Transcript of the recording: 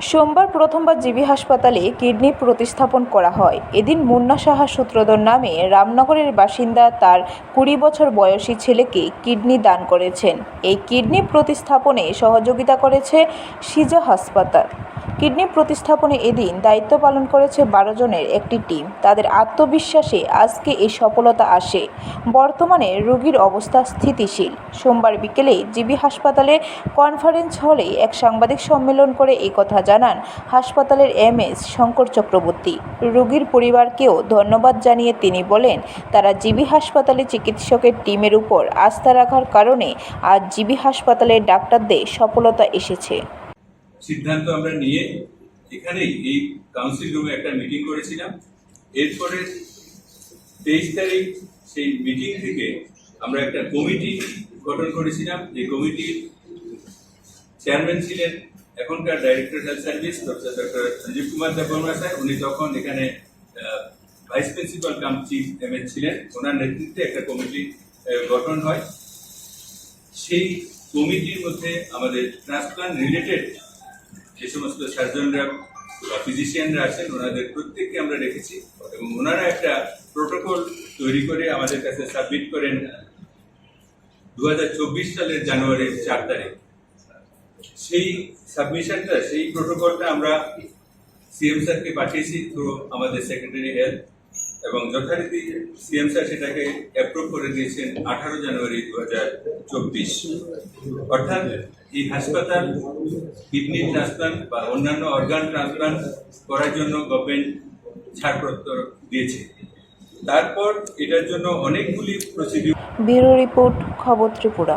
সোমবার প্রথমবার জিবি হাসপাতালে কিডনি প্রতিস্থাপন করা হয়। এদিন মুন্না সাহা সূত্রধর নামে রামনগরের বাসিন্দা তার কুড়ি বছর বয়সী ছেলেকে কিডনি দান করেছেন। এই কিডনি প্রতিস্থাপনে সহযোগিতা করেছে সিজা হাসপাতাল। কিডনি প্রতিস্থাপনে এদিন দায়িত্ব পালন করেছে বারো জনের একটি টিম। তাদের আত্মবিশ্বাসে আজকে এই সফলতা আসে। বর্তমানে রোগীর অবস্থা স্থিতিশীল। সোমবার বিকেলে জিবি হাসপাতালে কনফারেন্স হলে এক সাংবাদিক সম্মেলন করে এই কথা জানান হাসপাতালের এমএস শঙ্কর চক্রবর্তী। রোগীর পরিবারকেও ধন্যবাদ জানিয়ে তিনি বলেন, তারা জিবি হাসপাতালে চিকিৎসকের টিমের উপর আস্থা রাখার কারণে আজ জিবি হাসপাতালের ডাক্তারদের সফলতা এসেছে। সিদ্ধান্ত আমরা নিয়ে এখানেই এই কাউন্সিল রুমে একটা মিটিং করেছিলাম। এরপরে তেইশ তারিখ সেই মিটিং থেকে আমরা একটা কমিটি গঠন করেছিলাম। যে কমিটির চেয়ারম্যান ছিলেন এখনকার director health service doctor doctor Sanjib Kumar Debbarma sir উনি তখন এখানে vice principal cum chief MS ছিলেন। ওনার নেতৃত্বে একটা কমিটি গঠন হয়। সেই কমিটির মধ্যে আমাদের ট্রান্সপ্লান্ট রিলেটেড যে সমস্ত সার্জনরা বা ফিজিশিয়ানরা আছেন, ওনাদের প্রত্যেককে আমরা রেখেছি এবং ওনারা একটা প্রোটোকল তৈরি করে আমাদের কাছে সাবমিট করেন দু হাজার চব্বিশ সালের জানুয়ারির চার তারিখ। সেই সাবমিশনটা সেই প্রোটোকলটা আমরা সিএম স্যারকে পাঠিয়েছি থ্রু আমাদের সেক্রেটারি হেলথ এবং যথারীতি সিএম স্যার সেটাকে অ্যাপ্রুভ করে দিয়েছেন আঠারো জানুয়ারি দু হাজার চব্বিশ। অর্থাৎ এই হাসপাতাল কিডনি ট্রান্সপ্লান্ট বা অন্যান্য অর্গান ট্রান্সপ্লান্ট করার জন্য গভর্নমেন্ট ছাড়পত্র দিয়েছে। তারপর এটার জন্য অনেকগুলি প্রসিডিউর ব্যুরো রিপোর্ট, খবর ত্রিপুরা।